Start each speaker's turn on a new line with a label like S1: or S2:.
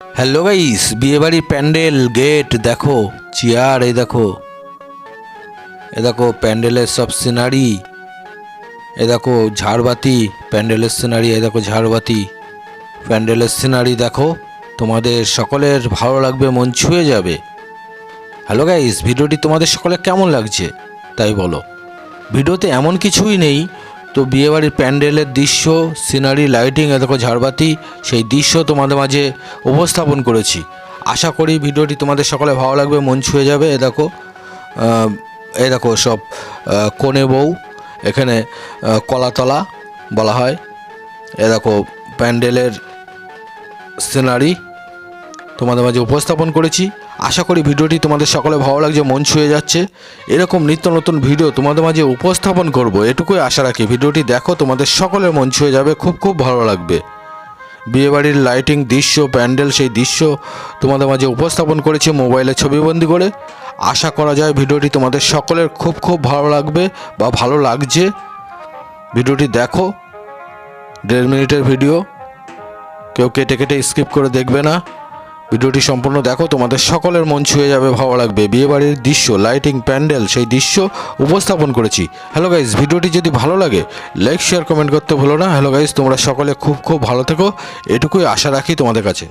S1: Hello guys বিয়েবাড়ির pandal gate দেখো chair এই দেখো। এ দেখো, প্যান্ডেলের সব সিনারি এ দেখো, ঝাড়বাতি, প্যান্ডেলের সিনারি এ দেখো, ঝাড়বাতি। প্যান্ডেলের সিনারি দেখো, তোমাদের সকলের ভালো লাগবে, মন ছুঁয়ে যাবে। হ্যালো গাইস ভিডিওটি তোমাদের সকলে কেমন লাগছে, তাই বলো। ভিডিওতে এমন কিছুই নেই তো বিয়েবাড়ির প্যান্ডেলের দৃশ্য, সিনারি, লাইটিং, এ দেখো ঝাড়বাতি, সেই দৃশ্য তোমাদের মাঝে উপস্থাপন করেছি। আশা করি ভিডিওটি তোমাদের সকলে ভালো লাগবে, মন ছুঁয়ে যাবে, এ দেখো এ দেখো সব কনে বউ, এখানে কলাতলা বলা হয়। এ দেখো প্যান্ডেলের সিনারি তোমাদের মাঝে উপস্থাপন করেছি। আশা করি ভিডিওটি তোমাদের সকলে ভালো লাগছে, মন ছুঁয়ে যাচ্ছে। এরকম নিত্য নতুন ভিডিও তোমাদের মাঝে উপস্থাপন করব, এটুকুই আশা রাখি। ভিডিওটি দেখো, তোমাদের সকলের মন ছুঁয়ে যাবে, খুব খুব ভালো লাগবে। বিয়েবাড়ির লাইটিং দৃশ্য, প্যান্ডেল সেই দৃশ্য তোমাদের মাঝে উপস্থাপন করেছি মোবাইলে ছবিবন্দি করে। আশা করা যায় ভিডিওটি তোমাদের সকলের খুব খুব ভালো লাগবে বা ভালো লাগছে। ভিডিওটি দেখো, দেড় মিনিটের ভিডিও। কেউ কেটে কেটে স্কিপ করে দেখবে না। ভিডিওটি সম্পূর্ণ দেখো, তোমাদের সকলের মন ছুঁয়ে যাবে, ভালো লাগবে। বিয়েবাড়ির দৃশ্য লাইটিং প্যান্ডেল, সেই দৃশ্য উপস্থাপন করেছি। হ্যালো গাইজ ভিডিওটি যদি ভালো লাগে লাইক শেয়ার কমেন্ট করতে ভুলো না। হ্যালো গাইজ তোমরা সকলে খুব খুব ভালো থেকো। এটুকুই আশা রাখি তোমাদের কাছে।